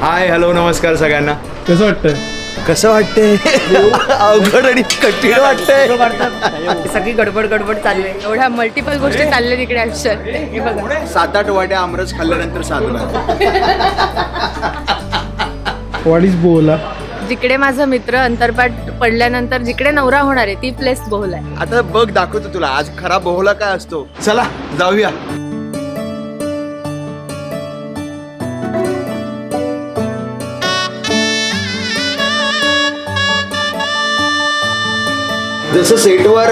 Hi hello नमस्कार सगळ्यांना. कसं वाटतंय? कसं वाटतंय? अवघड आणि कठीण वाटतंय. सगळी गडबड गडबड चालू आहे एवढ्या मल्टिपल गोष्टी चालल्या तिकडे आयुष्यात हे बघा. सात आठ वाट्या आमरस खाल्ल्यानंतर व्हॉट इज बोला जिकडे माझा मित्र अंतरपाठ पडल्यानंतर जिकडे नवरा होणार आहे ती प्लेस बोहल आहे आता बघ दाखवतो तुला. आज खरा बोहला काय असतो? चला जाऊया. जसं सेटवर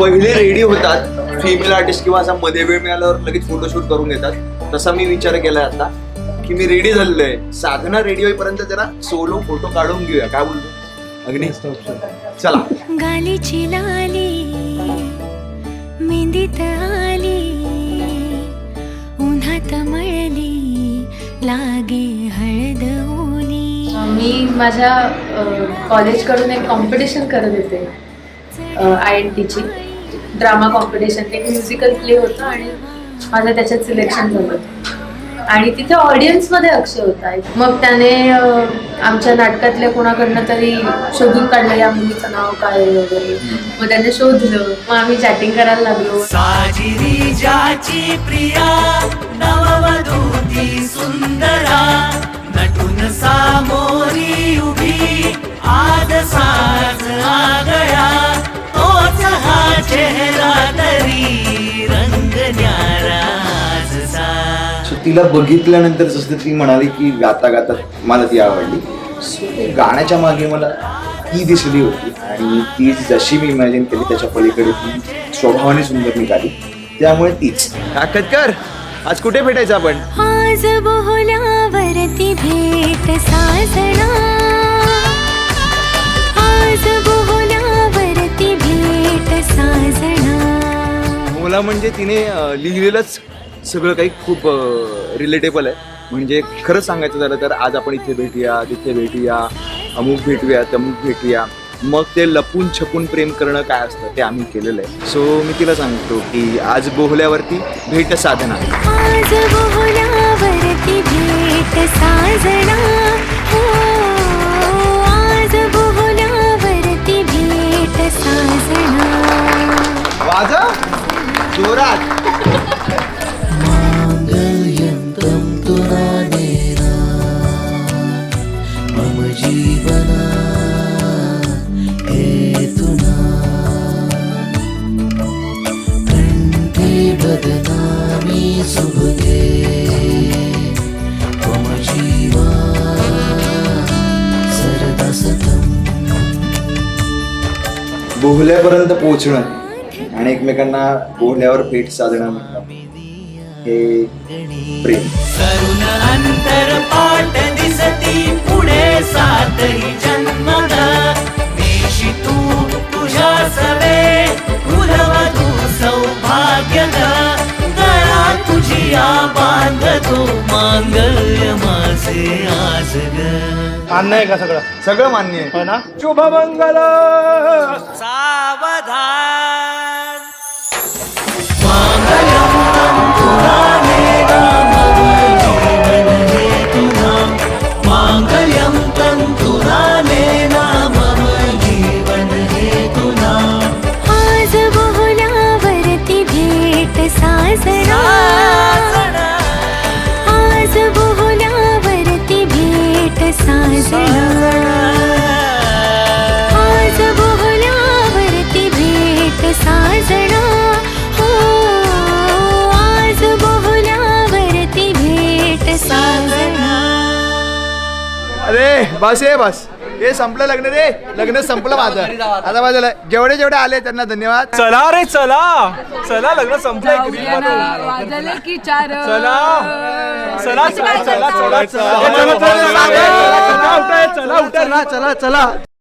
पहिले रेडी होतात फिमेल आर्टिस्ट किंवा असा मध्ये वेळ मिळाल्यावर लगेच फोटोशूट करून घेतात. तसा मी विचार केलाय आता की मी रेडी झालेलो आहे. साधना रेडी होईपर्यंत जरा सोलो फोटो काढून घेऊया. काय बोलतो? अग्नी? चला. गालीची लाली मेहंदीत आली उन्हात मळली लागे मी माझ्या कॉलेजकडून एक कॉम्पिटिशन करत होते आय एन टीची ड्रामा कॉम्पिटिशन एक म्युझिकल प्ले होतं आणि माझं त्याच्यात सिलेक्शन झालं होतं. आणि तिथे ऑडियन्समध्ये अक्षय होता. मग त्याने आमच्या नाटकातल्या कोणाकडनं तरी शोधून काढलं या मुलीचं नाव काय आहे? वगैरे. मग त्याने शोधलं. मग आम्ही चॅटिंग करायला लागलो. साजिरी जाची प्रिया सुंदरा. नटून सामोरी उभी आज साज आगळा तोच हा चेहरा तरी रंग सो. तिला बघितल्यानंतर जसं ती म्हणाली की गाता गाता मला ती आवडली. सो गाण्याच्या मागे मला ती दिसली होती आणि ती जशी मी इमॅजिन केली त्याच्या पलीकडे ती स्वभावाने सुंदर निघाली. त्यामुळे तीच. ताकद कर. आज कुठे भेटायचं आपण? आज आज बोहल्यावरती भेट मला म्हणजे तिने अं, लिहिलेलंच सगळं काही खूप रिलेटेबल आहे. म्हणजे खरं सांगायचं झालं तर आज आपण इथे भेटूया तिथे भेटूया अमुक भेटूया तमुक भेटूया. मग ते लपून छपून प्रेम करणं काय असतं ते आम्ही केलेलं आहे. सो मी तिला सांगतो की आज बोहल्यावरती भेट साधना. आज बोहल्यावरती भेट साजणा हो आज बोहल्यावरती भेट साजणा वाजा जोरात. मम जीवना हेतुना. कंठी बदनामी बोहल्यापर्यंत पोहोचणं आणि एकमेकांना बोहल्यावर भेट साधणं म्हणतात हे प्रेम. करुण अंतर पाट दिसती पुढे सातही जन्म देशी तू तुझ्या सवे कुलवधू सौभाग्य गळा तुझी या बांधतो मांगल्य माझे आज ग. मान्य आहे का सगळं? सगळं मान्य आहे. हो ना? शुभ मंगल. मांगल्यम आज साजरा. अरे बस ये बस हे संपलं लग्न रे लग्न संपलं माझं आता माझं जेवढे जेवढे आले त्यांना धन्यवाद चला रे चला चला लग्न संपलंय वाजले की चार चला चला चला चला चला चला चला चला चला चला चला चला